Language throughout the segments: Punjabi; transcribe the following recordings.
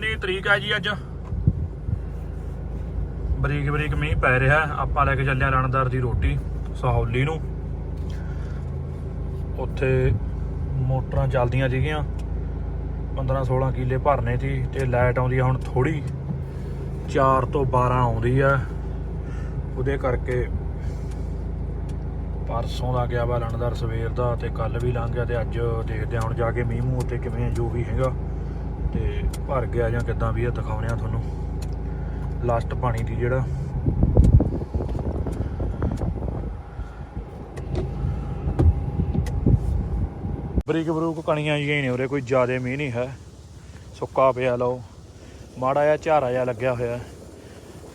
19 ਤਰੀਕ ਹੈ ਜੀ ਅੱਜ? ਬਰੀਕ ਬਰੀਕ ਮੀਂਹ ਪੈ ਰਿਹਾ। ਆਪਾਂ ਲੈ ਕੇ ਚੱਲੇ ਆ ਰਣਦਾਰ ਦੀ ਰੋਟੀ, ਸਹੌਲੀ ਨੂੰ। ਉੱਥੇ ਮੋਟਰਾਂ ਚੱਲਦੀਆਂ ਸੀਗੀਆਂ। 15 16 ਕਿੱਲੇ ਭਰਨੇ ਸੀ ਤੇ ਲਾਈਟ ਆਉਂਦੀ ਆ ਹੁਣ ਥੋੜੀ 4 ਤੋਂ 12 ਆਉਂਦੀ ਆ। ਉਹਦੇ ਕਰਕੇ ਪਰਸੋਂ ਦਾ ਗਿਆ ਵਾ ਰਣਦਾਰ ਸਵੇਰ ਦਾ ਤੇ ਕੱਲ ਵੀ ਲੰਘ ਗਿਆ ਤੇ ਅੱਜ ਦੇਖਦੇ ਹਾਂ ਹੁਣ ਜਾ ਕੇ ਮੀਂਹ ਮੂੰਹ ਤੇ ਕਿਵੇਂ ਜੋ ਵੀ ਹੈਗਾ। ਤੇ ਭਰ ਗਿਆ ਜਾਂ ਕਿੱਦਾਂ ਵੀ ਆ ਦਿਖਾਉਣੇ ਆ ਤੁਹਾਨੂੰ। ਲਾਸਟ ਪਾਣੀ ਦੀ ਜਿਹੜਾ। ਬਰੀਕ ਬਰੂਕ ਕਣੀਆਂ ਜਿਹੀਆਂ ਨੇ ਉਰੇ, ਕੋਈ ਜ਼ਿਆਦਾ ਮੀਂਹ ਨਹੀਂ ਹੈ। ਸੁੱਕਾ ਪਿਆ, ਲਓ। ਮਾੜਾ ਜਿਹਾ ਝਾਰਾ ਜਿਹਾ ਲੱਗਿਆ ਹੋਇਆ। ਹੈ।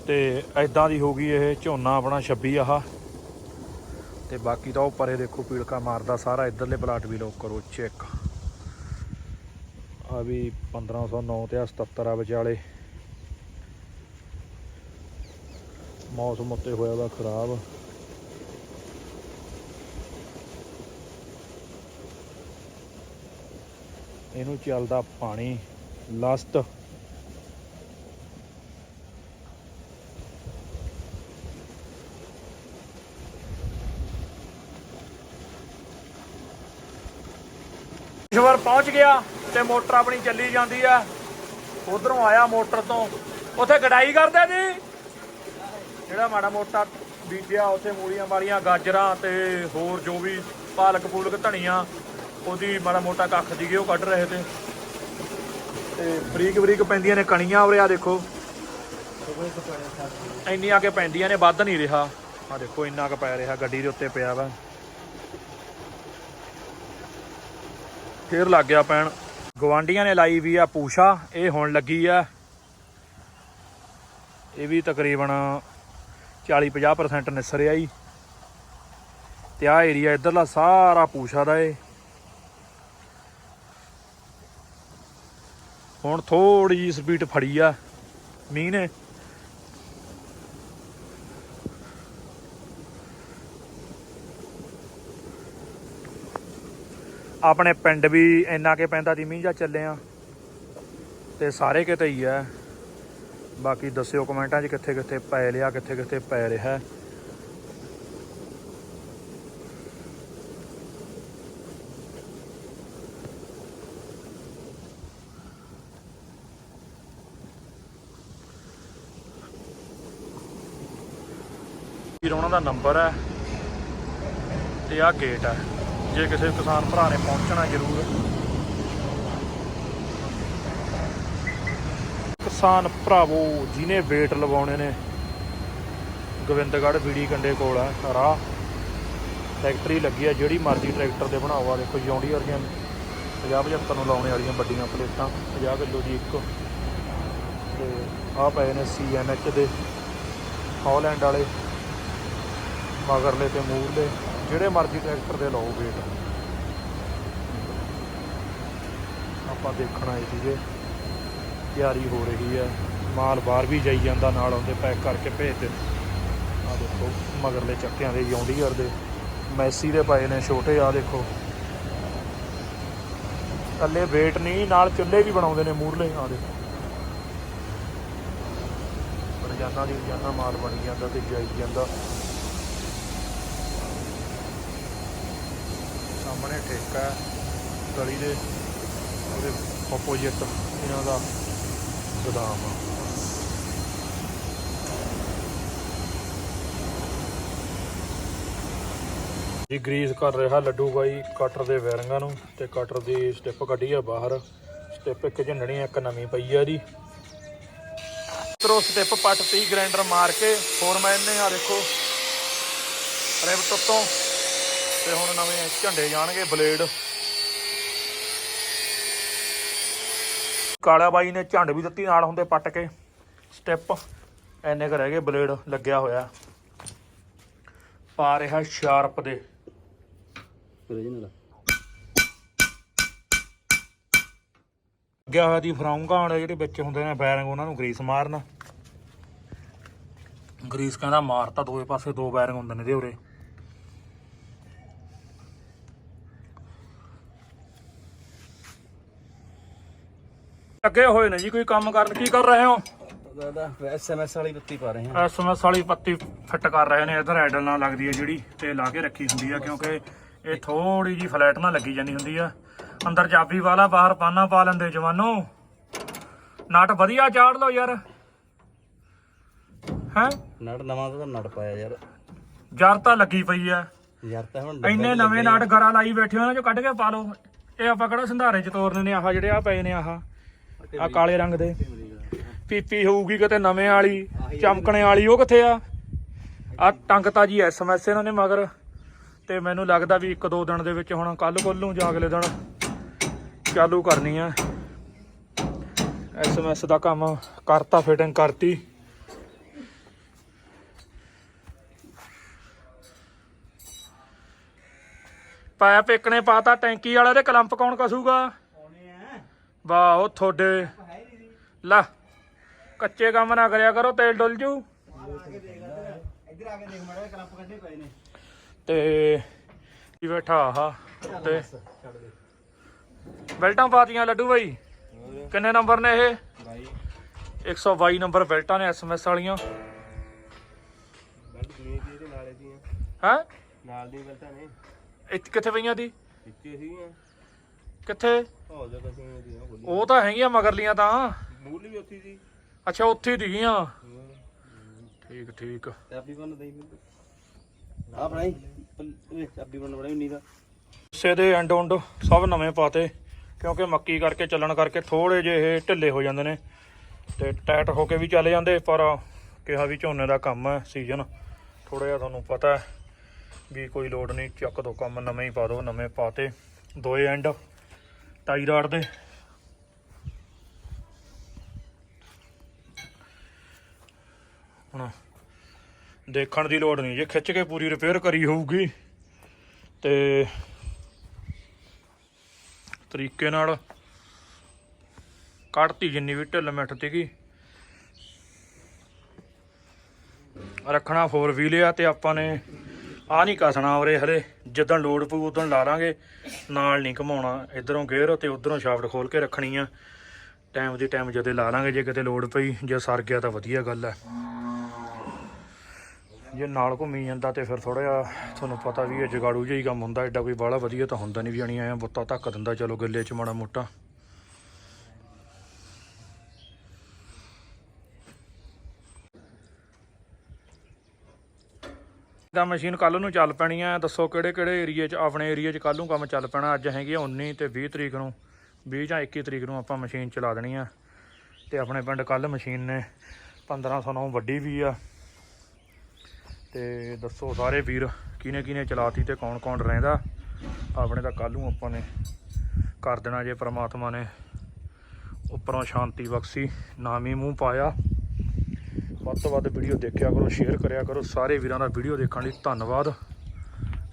ਤੇ ਐਦਾਂ ਦੀ ਹੋ ਗਈ ਇਹ ਝੋਨਾ ਆਪਣਾ 26 ਆਹ। ਤੇ ਬਾਕੀ ਤਾਂ ਉਹ ਪਰੇ ਦੇਖੋ ਪੀੜਕਾ ਮਾਰਦਾ ਸਾਰਾ, ਇਧਰਲੇ ਪਲਾਟ ਵੀ ਲੋਕ ਕਰੋ ਚੈੱਕ ਆ ਵੀ 1509 ਤੇ ਆਹ 77 ਆ ਵਿਚਾਲੇ। ਮੌਸਮ ਉੱਤੇ ਹੋਇਆ ਵਾ ਖਰਾਬ। ਇਹਨੂੰ ਚੱਲਦਾ ਪਾਣੀ, ਲਸਤ। ਈਸ਼ਵਰ ਪਹੁੰਚ ਗਿਆ। ਤੇ ਮੋਟਰ ਆਪਣੀ ਚੱਲੀ ਜਾਂਦੀ ਆ। ਉਧਰੋਂ ਆਇਆ ਮੋਟਰ ਤੋਂ। ਉੱਥੇ ਗਡਾਈ ਕਰਦੇ ਜੀ। ਜਿਹੜਾ ਮਾੜਾ ਮੋਟਾ ਬੀਜਿਆ, ਉੱਥੇ ਮੂਲੀਆਂ ਵਾਲੀਆਂ ਗਾਜਰਾਂ ਤੇ ਹੋਰ ਜੋ ਵੀ ਪਾਲਕ ਪੂਲਕ ਧਨੀਆ, ਉਹਦੀ ਮਾੜਾ ਮੋਟਾ ਕੱਖ ਸੀਗੇ, ਉਹ ਕੱਢ ਰਹੇ ਤੇ। ਤੇ ਬਰੀਕ ਬਰੀਕ ਪੈਂਦੀਆਂ ਨੇ ਕਣੀਆਂ ਉਰੇ ਆ ਦੇਖੋ। ਇੰਨੀਆਂ ਕੇ ਪੈਂਦੀਆਂ ਨੇ, ਵੱਧ ਨਹੀਂ ਰਿਹਾ। ਆ ਦੇਖੋ, ਇੰਨਾ ਕੁ ਪੈ ਰਿਹਾ, ਗੱਡੀ ਦੇ ਉੱਤੇ ਪਿਆ ਵਾ। ਫੇਰ ਲੱਗ ਗਿਆ ਪੈਣ। ਗਵਾਂਡੀਆਂ ਨੇ ਲਾਈ ਵੀ ਆ ਪੂਸ਼ਾ ਇਹ ਹੁਣ ਲੱਗੀ ਆ। ਇਹ ਵੀ ਤਕਰੀਬਨ 40-50% ਨਿਸਰਿਆ ਹੀ। ਤੇ ਆ ਏਰੀਆ ਇਧਰਲਾ ਸਾਰਾ ਪੂਸ਼ਾ ਦਾ ਏ। ਹੁਣ ਥੋੜੀ ਜੀ ਸਪੀਡ ਫੜੀ ਆ। ਮੀਂਹ ਨੇ ਆਪਣੇ ਪਿੰਡ ਵੀ ਇੰਨਾ ਕੇ ਪੈਂਦਾ ਦੀ ਮੀਂਹ ਜਾਂ ਚੱਲੇ ਆ ਤੇ ਸਾਰੇ ਕਿਤੇ ਹੀ ਆ ਬਾਕੀ ਦੱਸਿਓ ਕਮੈਂਟਾਂ 'ਚ ਕਿੱਥੇ ਕਿੱਥੇ ਪੈ ਲਿਆ ਕਿੱਥੇ ਕਿੱਥੇ ਪੈ ਰਿਹਾ। ਹੈ। ਉਹਨਾਂ ਦਾ ਨੰਬਰ ਹੈ ਤੇ ਆਹ ਗੇਟ ਹੈ। ਜੇ ਕਿਸੇ ਕਿਸਾਨ ਭਰਾ ਨੇ ਪਹੁੰਚਣਾ ਜ਼ਰੂਰ। ਕਿਸਾਨ ਭਰਾਵੋ ਜਿਨੇ ਵੇਟ ਲਵਾਉਣੇ ਨੇ, ਗੋਬਿੰਦਗੜ੍ਹ ਬੀੜੀ ਕੰਡੇ ਕੋਲ ਹੈ ਰਾਹ। ਫੈਕਟਰੀ ਲੱਗੀ ਆ, ਜਿਹੜੀ ਮਰਜ਼ੀ ਟਰੈਕਟਰ ਦੇ ਬਣਾਓ ਆ, ਦੇਖੋ ਜੌਂਡੀ ਵਰਗੀਆਂ 50 75 ਨੂੰ ਲਾਉਣੇ ਵਾਲੀਆਂ ਵੱਡੀਆਂ ਪਲੇਟਾਂ 50 ਕਿਲੋ ਦੀ ਇੱਕ। ਤੇ ਆਹ ਪਏ ਨੇ ਸੀਐਨਐਚ ਦੇ ਹੌਲੈਂਡ ਵਾਲੇ ਮਗਰਲੇ ਤੇ ਮੂਰਲੇ। ਜਿਹੜੇ ਮਰਜ਼ੀ ਟਰੈਕਟਰ ਦੇ ਲਾਓ ਵੇਟ ਆਪਾਂ ਦੇਖਣ ਆਏ ਸੀਗੇ ਤਿਆਰੀ ਹੋ ਰਹੀ ਹੈ। ਮਾਲ ਬਾਹਰ ਵੀ ਜਾਈ ਜਾਂਦਾ, ਨਾਲ ਆਉਂਦੇ ਪੈਕ ਕਰਕੇ ਭੇਜ ਦੇ। ਆ ਦੇਖੋ, ਮਗਰਲੇ ਚੱਕਿਆਂ ਦੇ ਯੌਂਡੀਅਰ ਦੇ। ਮੈਸੀ ਦੇ ਪਏ ਨੇ ਛੋਟੇ ਆ ਦੇਖੋ। ਥੱਲੇ ਵੇਟ ਨਹੀਂ, ਨਾਲ ਚੁੱਲ੍ਹੇ ਵੀ ਬਣਾਉਂਦੇ ਨੇ ਮੂਰਲੇ ਆ ਦੇਖੋ। ਰੋਜ਼ਾਨਾ ਦੀ ਰੋਜ਼ਾਨਾ ਮਾਲ ਬਣ ਜਾਂਦਾ ਤੇ ਜਾਈ ਜਾਂਦਾ। ਸਾਹਮਣੇ ਠੇਕਾ ਹੈ, ਗਲੀ ਦੇ ਉਹਦੇ ਆਪੋਜੀਟ ਇਹਨਾਂ ਦਾ ਗੋਦਾਮ ਆ। ਜੀ ਗਰੀਸ ਕਰ ਰਿਹਾ ਲੱਡੂ ਬਾਈ ਕਟਰ ਦੇ ਵੈਰਿੰਗਾਂ ਨੂੰ ਤੇ ਕਟਰ ਦੀ ਸਟਿਪ ਕੱਢੀ ਆ ਬਾਹਰ। ਸਟਿਪ ਇੱਕ ਝੰਡਣੀ ਇੱਕ ਨਵੀਂ ਪਈ ਆ ਜੀ ਤਰੋ ਸਟਿਪ ਪੱਟ 30 ਗ੍ਰਾਈਂਡਰ ਮਾਰ ਕੇ। ਫੋਰਮੈਨ ਨੇ ਆ ਦੇਖੋ। ਰਿਬਟ ਉੱਤੋਂ ਤੇ ਹੁਣ ਨਵੇਂ ਝੰਡੇ ਜਾਣਗੇ ਬਲੇਡ। ਕਾਲਾ ਬਾਈ ਨੇ ਝੰਡ ਵੀ ਦਿੱਤੀ ਨਾਲ ਹੁੰਦੇ ਪੱਟ ਕੇ। ਸਟੈਪ ਐਨੇ ਕੁ ਰਹਿ ਗਏ ਬਲੇਡ ਲੱਗਿਆ ਹੋਇਆ। ਪਾ ਰਿਹਾ ਸ਼ਾਰਪ ਦੇ। ਲੱਗਿਆ ਹੋਇਆ ਦੀ ਫਰਾਉਂਗਾ ਹੁਣ ਜਿਹੜੇ ਵਿੱਚ ਹੁੰਦੇ ਨੇ ਬੈਰਿੰਗ ਉਹਨਾਂ ਨੂੰ ਗਰੀਸ ਮਾਰਨ। ਗਰੀਸ ਕਹਿੰਦਾ ਮਾਰਤਾ ਦੋਵੇਂ ਪਾਸੇ ਦੋ ਬੈਰਿੰਗ ਹੁੰਦੇ ਨੇ ਇਹਦੇ ਉਰੇ। ਲੱਗੇ ਹੋਏ ਨੇ ਜੀ ਕੋਈ ਕੰਮ ਕਰਨ ਕੀ ਕਰ ਰਹੇ ਹੋ? ਦਾਦਾ ਐਸਐਮਐਸ ਵਾਲੀ ਬੱਤੀ ਪਾ ਰਹੇ ਹਾਂ। ਐਸਐਮਐਸ ਵਾਲੀ ਪੱਤੀ ਫਿੱਟ ਕਰ ਰਹੇ ਨੇ ਇਧਰ ਐਡਲ ਨਾਲ ਲੱਗਦੀ ਹੈ ਜਿਹੜੀ ਤੇ ਲਾ ਕੇ ਰੱਖੀ ਹੁੰਦੀ ਆ ਕਿਉਂਕਿ ਇਹ ਥੋੜੀ ਜੀ ਫਲੈਟ ਨਾਲ ਲੱਗੀ ਜਾਂਦੀ ਹੁੰਦੀ ਆ। ਅੰਦਰ ਚਾਬੀ ਵਾਲਾ ਬਾਹਰ ਪਾਨਾ ਪਾ ਲੈਂਦੇ ਜਵਾਨੋ। ਨਟ ਵਧੀਆ ਚਾੜ ਲਓ ਯਾਰ। ਹੈ? ਨੜ ਨਵਾਂ ਤਾਂ ਨੜ ਪਾਇਆ ਯਾਰ। ਜਰ ਤਾਂ ਲੱਗੀ ਪਈ ਆ। ਯਾਰ ਤਾਂ ਹੁਣ ਇੰਨੇ ਨਵੇਂ ਨਾਟ ਗਰਾ ਲਾਈ ਬੈਠੇ ਉਹਨਾਂ ਚੋਂ ਕੱਢ ਕੇ ਪਾ ਲਓ। ਇਹ ਆਪਾਂ ਕਿਹੜਾ ਸੰਧਾਰੇ ਚ ਤੋਰਨੇ ਨੇ ਆਹ ਜਿਹੜੇ ਆ ਪਏ ਨੇ ਆਹ। ਆ ਕਾਲੇ ਰੰਗ ਦੇ। ਪੀਪੀ ਹੋਊਗੀ ਕਿਤੇ ਨਵੇਂ ਵਾਲੀ ਚਮਕਣੇ ਵਾਲੀ ਉਹ ਕਿੱਥੇ ਆ? ਆ ਟੰਗਤਾ ਜੀ ਐਸਐਮਐਸ ਇਹਨਾਂ ਨੇ ਮਗਰ। ਤੇ ਮੈਨੂੰ ਲੱਗਦਾ ਵੀ ਇੱਕ ਦੋ ਦਿਨ ਦੇ ਵਿੱਚ ਹੁਣ ਕੱਲ ਕੋਲ ਨੂੰ ਜਾਂ ਅਗਲੇ ਦਿਨ ਚਾਲੂ ਕਰਨੀ ਆ। ਐਸਐਮਐਸ ਦਾ ਕੰਮ ਕਰਤਾ ਫਿਟਿੰਗ ਕਰਤੀ। ਪਾਇਪ ਇੱਕ ਨੇ ਪਾਤਾ ਟੈਂਕੀ ਵਾਲਾ ਤੇ ਕਲੰਪ ਕੌਣ ਕਸੂਗਾ? ਵਾਹ ਉਹ ਤੁਹਾਡੇ। ਲਾ ਕੱਚੇ ਕੰਮ ਨਾ ਕਰਿਆ ਕਰੋ ਤੇਲ ਡੁੱਲ ਜੂ। ਇੱਧਰ ਆ ਕੇ ਦੇਖ ਮੜਾ ਕਲੱਪ ਕੱਢੇ ਪਏ ਨੇ ਤੇ ਕੀ ਬੈਠਾ ਆਹ ਤੇ ਬੈਲਟਾਂ ਪਾਤੀਆਂ ਲੱਡੂ ਬਾਈ। ਕਿੰਨੇ ਨੰਬਰ ਨੇ ਇਹ? ਬਾਈ 122 ਨੰਬਰ ਬੈਲਟਾਂ ਨੇ ਐਸਐਮਐਸ ਵਾਲੀਆਂ। ਬੈਲਟ ਦੁਨੀਆ ਦੀ ਇਹਦੇ ਨਾਲੇ ਦੀਆਂ ਹੈ? ਨਾਲ ਦੀਆਂ ਬੈਲਟਾਂ ਨੇ। ਇੱਥੇ ਕਿੱਥੇ ਪਈਆਂ ਦੀ? ਵਿੱਚੇ ਸੀਗੀਆਂ। ਕਿੱਥੇ? ਹੋ ਜਾ ਕਸੀਆਂ ਦੀਆਂ ਬੋਲੀ ਉਹ ਤਾਂ ਹੈਗੀਆਂ ਮਗਰਲੀਆਂ ਤਾਂ। ਮੂਲ ਵੀ ਉੱਥੀ ਸੀ ਅੱਛਾ ਉੱਥੇ ਹੀ ਦਿਖੀਆਂ। ਠੀਕ ਠੀਕ। ਚਾਬੀ ਬੰਨ ਦੇਈ ਮੈਨੂੰ। ਆ ਬਣਾਈ। ਇਹ ਚਾਬੀ ਬੰਨ ਬਣਾਈ ਨਹੀਂ ਦਾ। ਸੇ ਦੇ ਐਂਡ ਉਂਡ ਸਭ ਨਵੇਂ ਪਾਤੇ ਕਿਉਂਕਿ ਮੱਕੀ ਕਰਕੇ ਚੱਲਣ ਕਰਕੇ ਥੋੜੇ ਜਿਹੇ ਇਹ ਢਿੱਲੇ ਹੋ ਜਾਂਦੇ ਨੇ। ਤੇ ਟਾਈਟ ਹੋ ਕੇ ਵੀ ਚੱਲ ਜਾਂਦੇ ਪਰ ਕਿਹਾ ਵੀ ਝੋਨੇ ਦਾ ਕੰਮ ਹੈ ਸੀਜ਼ਨ ਥੋੜਾ ਜਿਹਾ ਤੁਹਾਨੂੰ ਪਤਾ ਹੈ ਵੀ ਕੋਈ ਲੋਡ ਨਹੀਂ ਚੱਕ ਦੋ ਕੰਮ ਨਵੇਂ ਹੀ ਪਾ ਦੋ ਨਵੇਂ ਪਾਤੇ। ਦੋਏ ਐਂਡ ਟਾਈ ਰਾਡ ਦੇ। ਹੁਣ ਦੇਖਣ ਦੀ ਲੋੜ ਨਹੀਂ ਜੇ ਖਿੱਚ ਕੇ ਪੂਰੀ ਰਿਪੇਅਰ ਕਰੀ ਹੋਊਗੀ ਤੇ ਤਰੀਕੇ ਨਾਲ ਕੱਢਤੀ ਜਿੰਨੀ ਵੀ ਢਿੱਲ ਮਿੱਠ ਸੀਗੀ। ਰੱਖਣਾ 4 ਵੀਲ ਆ ਤੇ ਆਪਾਂ ਨੇ ਆ ਨਹੀਂ ਕਸਣਾ ਉਰੇ ਹਲੇ ਜਦੋਂ ਲੋਡ ਪਊ ਉਦੋਂ ਲਾ ਲਾਂਗੇ। ਨਾਲ ਨਹੀਂ ਘਮਾਉਣਾ, ਇਧਰੋਂ ਗੇਅਰ ਤੇ ਉਧਰੋਂ ਸ਼ਾਫਟ ਖੋਲ ਕੇ ਰੱਖਣੀ ਆ। ਟਾਈਮ ਦੀ ਟਾਈਮ ਜਦੇ ਲਾ ਲਾਂਗੇ, ਜੇ ਕਿਤੇ ਲੋਡ ਪਈ, ਜੇ ਸਰ ਗਿਆ ਤਾਂ ਵਧੀਆ ਗੱਲ ਹੈ ਜੇ ਨਾਲ ਘੁੰਮੀ ਜਾਂਦਾ ਤੇ ਫਿਰ ਥੋੜਾ ਜਿਹਾ ਤੁਹਾਨੂੰ ਪਤਾ ਵੀ ਇਹ ਜਗਾੜੂ ਜਿਹਾ ਹੀ ਕੰਮ ਹੁੰਦਾ, ਐਡਾ ਕੋਈ ਬਾਹਲਾ ਵਧੀਆ ਤਾਂ ਹੁੰਦਾ ਨਹੀਂ ਵੀ ਜਾਣੀ ਆਇਆ ਬੁੱਤਾ ਧੱਕ ਦਿੰਦਾ, ਚਲੋ ਗੱਲੇ 'ਚ ਮਾੜਾ ਮੋਟਾ। ਤਾਂ ਮਸ਼ੀਨ ਕੱਲ ਨੂੰ ਚੱਲ ਪੈਣੀ ਆ। ਦੱਸੋ ਕਿਹੜੇ ਕਿਹੜੇ ਏਰੀਏ 'ਚ, ਆਪਣੇ ਏਰੀਏ 'ਚ ਕੱਲ ਨੂੰ ਕੰਮ ਚੱਲ ਪੈਣਾ? ਅੱਜ ਹੈਗੀ ਆ 19 ਤੇ 20 ਤਰੀਕ ਨੂੰ। 20 ਜਾਂ 21 ਤਰੀਕ ਨੂੰ ਆਪਾਂ ਮਸ਼ੀਨ ਚਲਾ ਦੇਣੀ ਆ। ਤੇ ਆਪਣੇ ਪਿੰਡ ਕੱਲ ਮਸ਼ੀਨ ਨੇ 1509 ਵੱਡੀ ਵੀ ਆ। ਤੇ ਦੱਸੋ ਸਾਰੇ ਵੀਰ ਕਿਨੇ ਕਿਨੇ ਚਲਾਤੀ ਤੇ ਕੌਣ ਕੌਣ ਰਹਿੰਦਾ? ਆਪਣੇ ਤਾਂ ਕੱਲ ਨੂੰ ਆਪਾਂ ਨੇ ਕਰ ਦੇਣਾ ਜੇ ਪ੍ਰਮਾਤਮਾ ਨੇ। ਉੱਪਰੋਂ ਸ਼ਾਂਤੀ ਬਖਸ਼ੀ ਨਾਮੀ ਮੂੰਹ ਪਾਇਆ। ਵੱਧ ਤੋਂ ਵੱਧ ਵੀਡੀਓ ਦੇਖਿਆ ਕਰੋ ਸ਼ੇਅਰ ਕਰਿਆ ਕਰੋ। ਸਾਰੇ ਵੀਰਾਂ ਦਾ ਵੀਡੀਓ ਦੇਖਣ ਲਈ ਧੰਨਵਾਦ।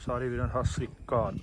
ਸਾਰੇ ਵੀਰਾਂ ਦਾ ਸਤਿ ਸ੍ਰੀ ਅਕਾਲ।